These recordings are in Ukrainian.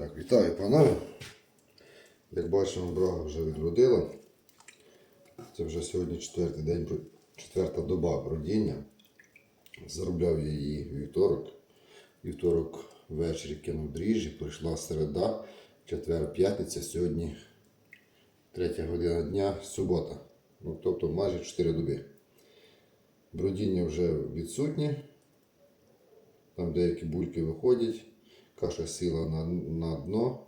Так, вітаю панове. Як бачимо, брага вже відродила. Це вже сьогодні четвертий день, четверта доба бродіння. Заробляв я її вівторок. Вівторок ввечері кинув дріжджі, прийшла середа, четвер, п'ятниця, сьогодні третя година дня, субота. Ну, тобто майже 4 доби. Бродіння вже відсутнє. Там деякі бульки виходять, каша сіла на, на дно.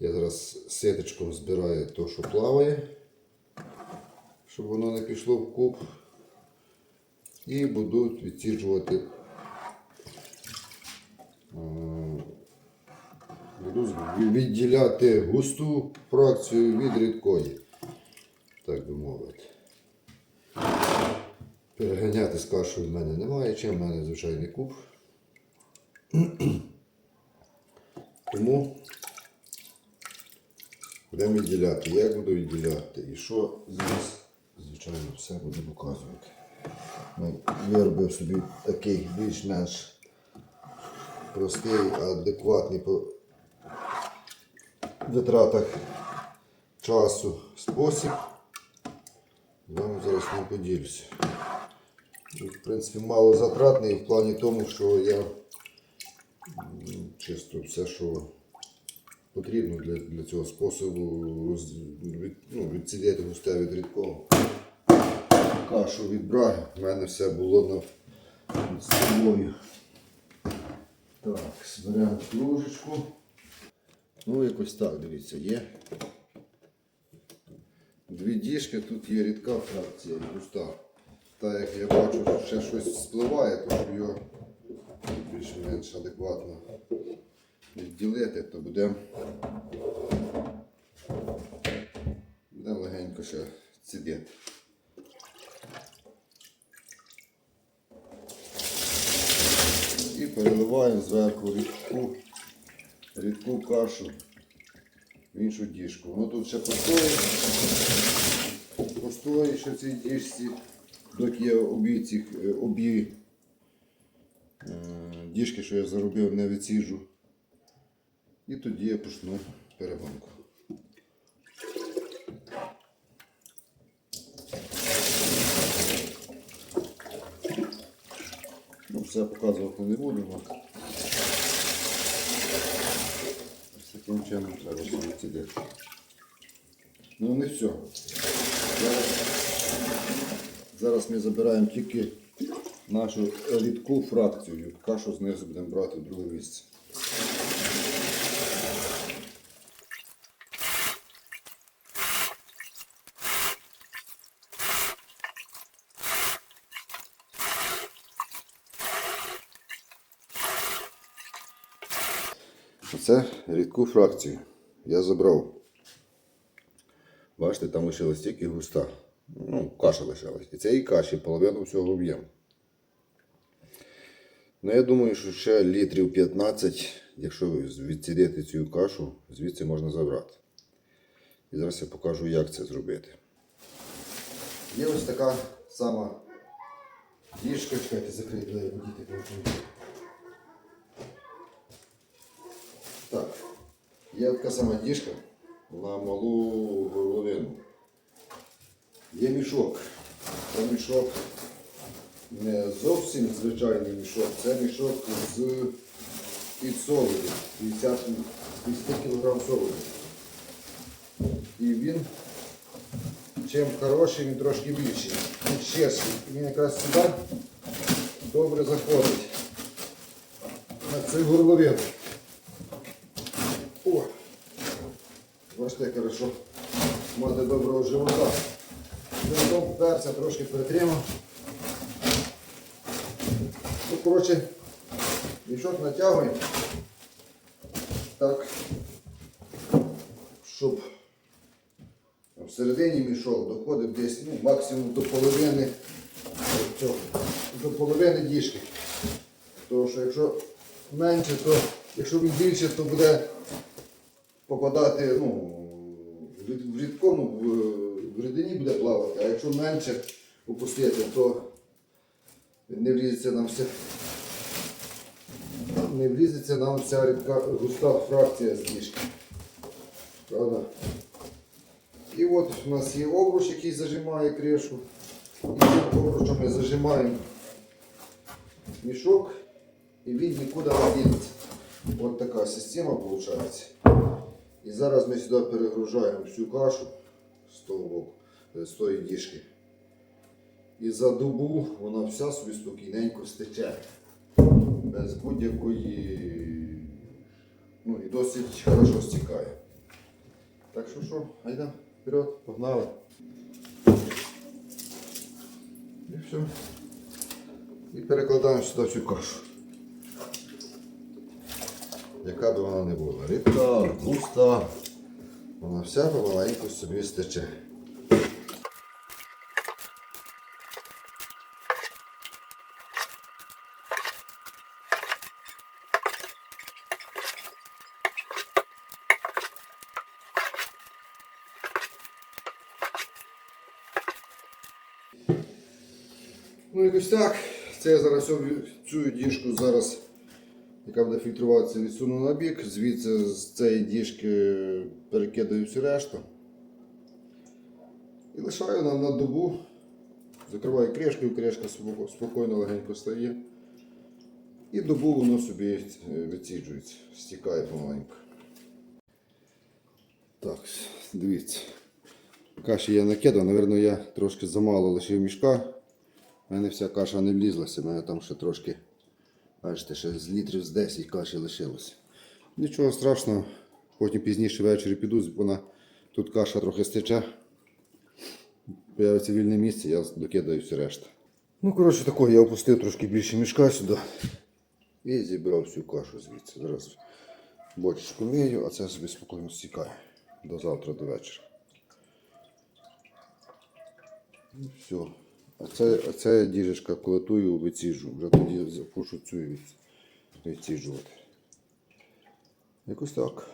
Я зараз ситочком збираю те, що плаває, щоб воно не пішло в куб. І буду відсіджувати. е, Буду відділяти густу фракцію від рідкої, так би мовити. Переганяти з кашею в мене немає, чим в мене звичайний куб. Тому будемо відділяти. Як буду відділяти і що зараз, звичайно, все буду показувати. Ну, Виробив собі такий більш-менш простий, адекватний по витратах часу спосіб. Вам зараз не поділюся. Ну, В принципі, мало затратний в плані тому, що я чисто все, що потрібно для, для цього способу роз, від, ну, відсідяти густе від рідкого. Кашу від. У мене все було на з собою. Так, зберемо кружечку. Ну, якось так, дивіться, є. Дві діжки, тут є рідка фракція густа. Та як я бачу, що ще щось спливає, то щоб його більш-менш адекватно відділити, то будемо будемо легенько ще цідити. І переливаємо зверху рідку, рідку кашу в іншу діжку. Воно тут ще постоїть, постоїть ще в цій діжці, доки я обі цих е, обі е, діжки, що я заробив, не відсіжу. І тоді я почну перегонку. Ну, все показувати не будемо. Ось таким чином треба собі цідити. Ну не все. Зараз, зараз ми забираємо тільки нашу рідку фракцію. Кашу знизу будемо брати в друге місце. Оце рідку фракцію. Я забрав. Бачите, там лишилась тільки густа. Ну, каша лишилась. І цієї каші половину всього об'єму. Ну, я думаю, що ще літрів 15, якщо відсідити цю кашу, звідси можна забрати. І зараз я покажу, як це зробити. Є ось така сама діжка, чекайте, закрити бо діти. Так, є така сама діжка на малу горловину. Є мішок. Це мішок не зовсім звичайний мішок, це мішок з під солоду, 50, 50 кг солоду. І він чим хороший, він трошки більший. Він ширший. Він якраз сюди добре заходить. На цю горловину. О! Бачите, хорошо мати доброго живота. Перця трошки притримав. Коротше, мішок натягуємо. Так, щоб всередині мішок доходив десь ну, максимум до половини цього, до половини діжки. Тому що якщо менше, то якщо він більше, то буде попадати, ну, в рід- рідкому в рідині буде плавати, а якщо менше опустити, то не влізеться нам все не влізеться нам ця рідка густа фракція з діжки. Правда? І от у нас є обруч, який зажимає кришу. І цим обручем ми зажимаємо мішок і він нікуди не дінеться. От така система виходить. І зараз ми сюди перегружаємо всю кашу з того з тої діжки. І за добу вона вся собі спокійненько стече. Без будь-якої. Ну і досить хорошо стікає. Так що що, айда, вперед, погнали. І все. І перекладаємо сюди всю кашу. Яка б вона не була. Рідка, густа. Вона вся помаленьку собі стече. Ну якось так. Це я зараз цю- діжку зараз, яка буде фільтруватися, відсуну на бік. Звідси з цієї діжки перекидаю всю решту. І лишаю нам на добу. Закриваю кришкою, кришка спокійно легенько стає. І добу воно собі е, відсіджується, стікає помаленьку. Так, дивіться. Каші я накидав, напевно, я трошки замало лишив мішка. У мене вся каша не влізлася, у мене там ще трошки, бачите, ще з літрів з 10 каші лишилося. Нічого страшного, потім пізніше ввечері піду, вона тут каша трохи стече. Появиться вільне місце, я докидаю всю решту. Ну, коротше, тако, я опустив трошки більше мішка сюди і зібрав всю кашу звідси. Зараз бочечку вию, а це собі спокійно стікає до завтра, до вечора. Ну, все. А це, а це діжечка колотую, виціжу. Вже тоді запушу цю і від- відціджувати. Якось так.